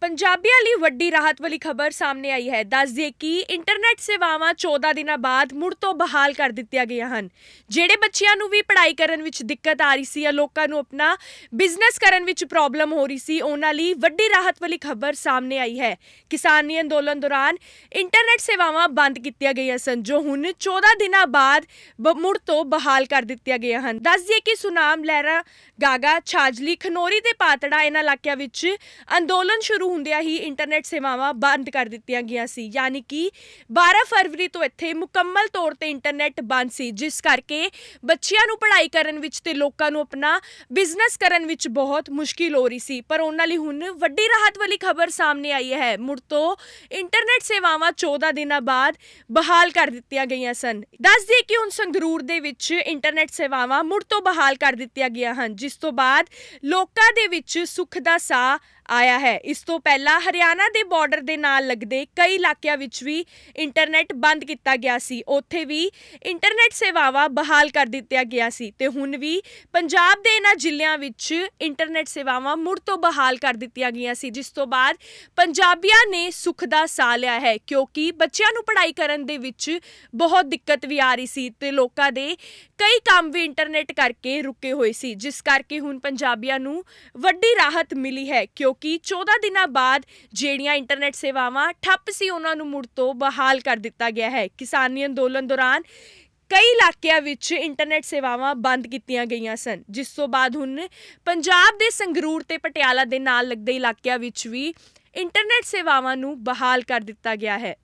ਪੰਜਾਬੀਆਂ ਲਈ ਵੱਡੀ ਰਾਹਤ ਵਾਲੀ ਖਬਰ ਸਾਹਮਣੇ ਆਈ ਹੈ। ਦੱਸ ਦਈਏ ਕਿ ਇੰਟਰਨੈਟ ਸੇਵਾਵਾਂ 14 ਦਿਨਾਂ ਬਾਅਦ ਮੁੜ ਤੋਂ ਬਹਾਲ ਕਰ ਦਿੱਤੀਆਂ ਗਈਆਂ ਹਨ। ਜਿਹੜੇ ਬੱਚਿਆਂ ਨੂੰ ਵੀ ਪੜ੍ਹਾਈ ਕਰਨ ਵਿੱਚ ਦਿੱਕਤ ਆ ਰਹੀ ਸੀ ਜਾਂ ਲੋਕਾਂ ਨੂੰ ਆਪਣਾ ਬਿਜ਼ਨਸ ਕਰਨ ਵਿੱਚ ਪ੍ਰੋਬਲਮ ਹੋ ਰਹੀ ਸੀ, ਉਹਨਾਂ ਲਈ ਵੱਡੀ ਰਾਹਤ ਵਾਲੀ ਖਬਰ ਸਾਹਮਣੇ ਆਈ ਹੈ। ਕਿਸਾਨੀ ਅੰਦੋਲਨ ਦੌਰਾਨ ਇੰਟਰਨੈਟ ਸੇਵਾਵਾਂ ਬੰਦ ਕੀਤੀਆਂ ਗਈਆਂ ਸਨ, ਜੋ ਹੁਣ 14 ਦਿਨਾਂ ਬਾਅਦ ਬ- ਮੁੜ ਤੋਂ ਬਹਾਲ ਕਰ ਦਿੱਤੀਆਂ ਗਈਆਂ ਹਨ। ਦੱਸ ਦਈਏ ਕਿ ਸੁਨਾਮ ਲਹਿਰਾ ਗਾਗਾ, ਛਾਜਲੀ, ਖਨੋਰੀ ਤੇ ਪਾਤੜਾ ਇਹਨਾਂ ਇਲਾਕਿਆਂ ਵਿੱਚ ਅੰਦੋਲਨ ਸ਼ੁਰੂ ਹੁੰਦਿਆਂ ਹੀ ਇੰਟਰਨੈਟ ਸੇਵਾਵਾਂ ਬੰਦ ਕਰ ਦਿੱਤੀਆਂ ਗਈਆਂ ਸੀ। ਯਾਨੀ ਕਿ 12 ਫਰਵਰੀ ਤੋਂ ਇੱਥੇ ਮੁਕੰਮਲ ਤੌਰ ਤੇ ਇੰਟਰਨੈਟ ਬੰਦ ਸੀ, ਜਿਸ ਕਰਕੇ ਬੱਚਿਆਂ ਨੂੰ ਪੜ੍ਹਾਈ ਕਰਨ ਵਿੱਚ ਤੇ ਲੋਕਾਂ ਨੂੰ ਆਪਣਾ ਬਿਜ਼ਨਸ ਕਰਨ ਵਿੱਚ ਬਹੁਤ ਮੁਸ਼ਕਿਲ ਹੋ ਰਹੀ ਸੀ। ਪਰ ਉਹਨਾਂ ਲਈ ਹੁਣ ਵੱਡੀ ਰਾਹਤ ਵਾਲੀ ਖਬਰ ਸਾਹਮਣੇ ਆਈ ਹੈ। ਮੁੜ ਤੋਂ ਇੰਟਰਨੈਟ ਸੇਵਾਵਾਂ 14 ਦਿਨਾਂ ਬਾਅਦ ਬਹਾਲ ਕਰ ਦਿੱਤੀਆਂ ਗਈਆਂ ਸਨ। ਦੱਸ ਦਈਏ ਕਿ ਹੁਣ ਸੰਗਰੂਰ ਦੇ ਵਿੱਚ ਇੰਟਰਨੈਟ ਸੇਵਾਵਾਂ ਮੁੜ ਤੋਂ ਬਹਾਲ ਕਰ ਦਿੱਤੀਆਂ ਗਈਆਂ ਹਨ, ਜਿਸ ਤੋਂ ਬਾਅਦ ਲੋਕਾਂ ਦੇ ਵਿੱਚ ਸੁੱਖ ਦਾ ਸਾਹ ਆਇਆ ਹੈ। ਇਸ ਤੋਂ ਪਹਿਲਾਂ ਹਰਿਆਣਾ ਦੇ ਬਾਰਡਰ ਦੇ ਨਾਲ ਲੱਗਦੇ ਕਈ ਇਲਾਕਿਆਂ ਵਿੱਚ ਵੀ ਇੰਟਰਨੈਟ ਬੰਦ ਕੀਤਾ ਗਿਆ ਸੀ। ਉੱਥੇ ਵੀ ਇੰਟਰਨੈਟ ਸੇਵਾਵਾਂ ਬਹਾਲ ਕਰ ਦਿੱਤੀਆਂ ਗਿਆ ਸੀ ਤੇ ਹੁਣ ਵੀ ਪੰਜਾਬ ਦੇ ਇਹਨਾਂ ਜ਼ਿਲ੍ਹਿਆਂ ਵਿੱਚ ਇੰਟਰਨੈਟ ਸੇਵਾਵਾਂ ਮੁੜ ਤੋਂ ਬਹਾਲ ਕਰ ਦਿੱਤੀਆਂ ਗਈਆਂ ਸੀ, ਜਿਸ ਤੋਂ ਬਾਅਦ ਪੰਜਾਬੀਆਂ ਨੇ ਸੁੱਖ ਦਾ ਸਾਹ ਲਿਆ ਹੈ, ਕਿਉਂਕਿ ਬੱਚਿਆਂ ਨੂੰ ਪੜ੍ਹਾਈ ਕਰਨ ਦੇ ਵਿੱਚ ਬਹੁਤ ਦਿੱਕਤ ਵੀ ਆ ਰਹੀ ਸੀ ਤੇ ਲੋਕਾਂ ਦੇ ਕਈ ਕੰਮ ਵੀ ਇੰਟਰਨੈਟ ਕਰਕੇ ਰੁਕੇ ਹੋਏ ਸੀ, ਜਿਸ ਕਰਕੇ ਹੁਣ ਪੰਜਾਬੀਆਂ ਨੂੰ ਵੱਡੀ ਰਾਹਤ ਮਿਲੀ ਹੈ, ਕਿਉਂਕਿ 14 ਦਿਨਾਂ ਬਾਅਦ ਜਿਹੜੀਆਂ ਇੰਟਰਨੈਟ ਸੇਵਾਵਾਂ ਠੱਪ ਸੀ, ਉਹਨਾਂ ਨੂੰ ਮੁੜ ਤੋਂ ਬਹਾਲ ਕਰ ਦਿੱਤਾ ਗਿਆ ਹੈ। ਕਿਸਾਨੀ ਅੰਦੋਲਨ ਦੌਰਾਨ ਕਈ ਇਲਾਕਿਆਂ ਵਿੱਚ ਇੰਟਰਨੈਟ ਸੇਵਾਵਾਂ ਬੰਦ ਕੀਤੀਆਂ ਗਈਆਂ ਸਨ। ਜਿਸ ਤੋਂ ਬਾਅਦ ਹੁਣ ਪੰਜਾਬ ਦੇ ਸੰਗਰੂਰ ਤੇ ਪਟਿਆਲਾ ਦੇ ਨਾਲ ਲੱਗਦੇ ਇਲਾਕਿਆਂ ਵਿੱਚ ਵੀ ਇੰਟਰਨੈਟ ਸੇਵਾਵਾਂ ਨੂੰ ਬਹਾਲ ਕਰ ਦਿੱਤਾ ਗਿਆ ਹੈ।